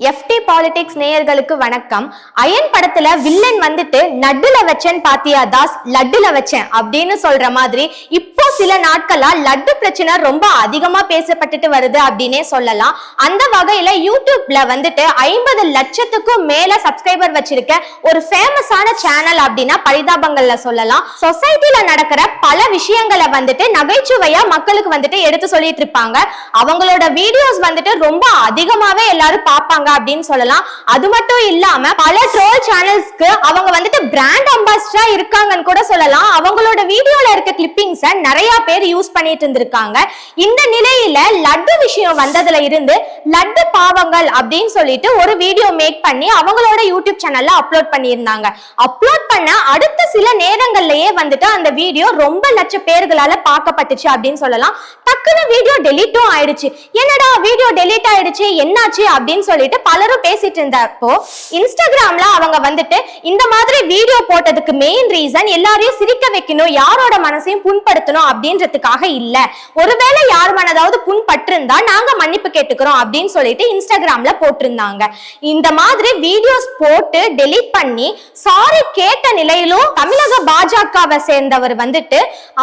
FD politics நேயர்களுக்கு வணக்கம். Iron படத்துல வில்லன் வந்துட்டு நடுல வச்சேன் பாத்தியா தாஸ்? லட்டுல வச்சேன் அப்படின்னு சொல்ற மாதிரி இப்ப சில நாட்களா லட்டு பிரச்சனை ரொம்ப அதிகமா பேசப்பட்டுட்டு வருது அப்படின்னே சொல்லலாம். அந்த வகையில யூடியூப்ல வந்துட்டு ஐம்பது லட்சத்துக்கும் மேல சப்ஸ்கிரைபர் வச்சிருக்க ஒரு ஃபேமஸான சேனல் அப்படின்னா பரிதாபங்கள்ல சொல்லலாம். சொசைட்டில நடக்கிற பல விஷயங்களை வந்துட்டு நகைச்சுவையா மக்களுக்கு வந்துட்டு எடுத்து சொல்லிட்டு இருப்பாங்க. அவங்களோட வீடியோஸ் வந்துட்டு ரொம்ப அதிகமாவே எல்லாரும் பார்ப்பாங்க அப்படின்னு சொல்லலாம். அது மட்டும் இல்லாம பல ட்ரோல் சேனல்ஸ்க்கு அவங்க வந்துட்டு பிராண்ட் அம்பாசிடரா இருக்காங்கன்னு கூட சொல்லலாம். அவங்க இருக்க கிளிப்பிங்ஸ நிறைய பேர் யூஸ் பண்ணிட்டு இருந்திருக்காங்க. இந்த நிலையில லட்டு விஷயம் வந்ததுல இருந்து லட்டு பாவங்கள் அப்படின்னு சொல்லிட்டு ஒரு வீடியோ மேக் பண்ணி அவங்களோட யூடியூப் சேனல்ல அப்லோட் பண்ணியிருந்தாங்க. அப்லோட் பண்ண அடுத்த சில நேரங்கள்லயே வந்துட்டு அந்த வீடியோ ரொம்ப லட்ச பேர்களால பார்க்கப்பட்டுச்சு அப்படின்னு சொல்லலாம். டக்குன்னு வீடியோ டெலீட்டும் ஆயிடுச்சு. என்னடா வீடியோ டெலீட் ஆயிடுச்சு என்னாச்சு அப்படின்னு சொல்லிட்டு பலரும் பேசிட்டு இருந்தப்போ இன்ஸ்டாகிராம்ல அவங்க வந்துட்டு இந்த மாதிரி வீடியோ போட்டதுக்கு மெயின் ரீசன் எல்லாரையும் சிரிக்க வைக்கணும் யாரோட மனசையும் புண்படுத்தணும் அப்படின்றதுக்காக இல்ல. ஒருவேளை யார் மனதாவது புண்பட்டிருந்தா நாங்க மன்னிப்பு கேட்டுக்கிறோம் அப்படின்னு சொல்லிட்டு இன்ஸ்டாகிராம்ல போட்டிருந்தாங்க. இந்த மாதிரி வீடியோஸ் போட்டு டெலீட் பண்ணி சாரி கேட்ட நிலையிலும் தமிழக பாஜகவை சேர்ந்தவர் வந்துட்டு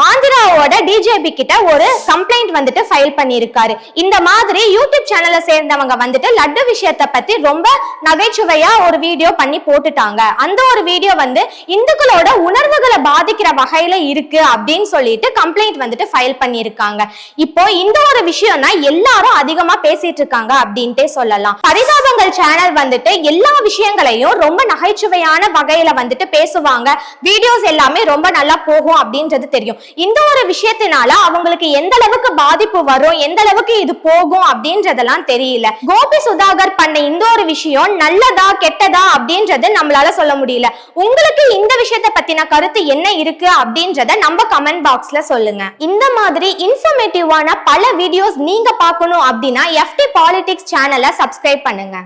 ஆந்திராவோட டிஜேபி கிட்ட ஒரு கம்ப்ளைண்ட் வந்துட்டு ஃபைல் பண்ணியிருக்காரு. இந்த மாதிரி யூடியூப் சேனலை சேர்ந்தவங்க வந்துட்டு லட்டு விஷயத்தை பத்தி ரொம்ப நகைச்சுவையா ஒரு வீடியோ பண்ணி போட்டுட்டாங்க. அந்த ஒரு வீடியோ வந்து இந்துக்களோட உணர்வுகளை பாதிக்கிற வகையில இருக்கு அப்படின்னு சொல்லிட்டு கம்ப்ளைண்ட் வந்துட்டு ஃபைல் பண்ணியிருக்காங்க. இப்போ இந்த ஒரு விஷயம்னா எல்லாரும் அதிகமா பேசிட்டு இருக்காங்க அப்படின்ட்டே சொல்லலாம். பரிதாபங்கள் சேனல் வந்துட்டு எல்லா விஷயங்களையும் ரொம்ப நகைச்சுவையான வகையில வந்துட்டு பேசுவாங்க. வீடியோஸ் எல்லாமே ரொம்ப நல்லா போகும் அப்படின்றது தெரியும். இந்த ஒரு விஷயத்தினால அவங்களுக்கு எந்த அளவுக்கு பாதிப்பு வரும் எந்த அளவுக்கு இது போகும் அப்படின்றதெல்லாம் தெரியல. கோபி சுதாகர் பண்ண இந்த ஒரு விஷயம் நல்லதா கெட்டதா அப்படின்றது நம்மளால சொல்ல முடியல. உங்களுக்கு இந்த விஷயத்த பத்தின கருத்து என்ன இருக்கு அப்படின்றத நம்ம கமெண்ட் பாக்ஸ்ல சொல்லுங்க. இந்த மாதிரி இன்ஃபர்மேட்டிவான பல வீடியோஸ் நீங்க பார்க்கணும் அப்படின்னா எஃப்டி பாலிடிக்ஸ் சேனலை சப்ஸ்கிரைப் பண்ணுங்க.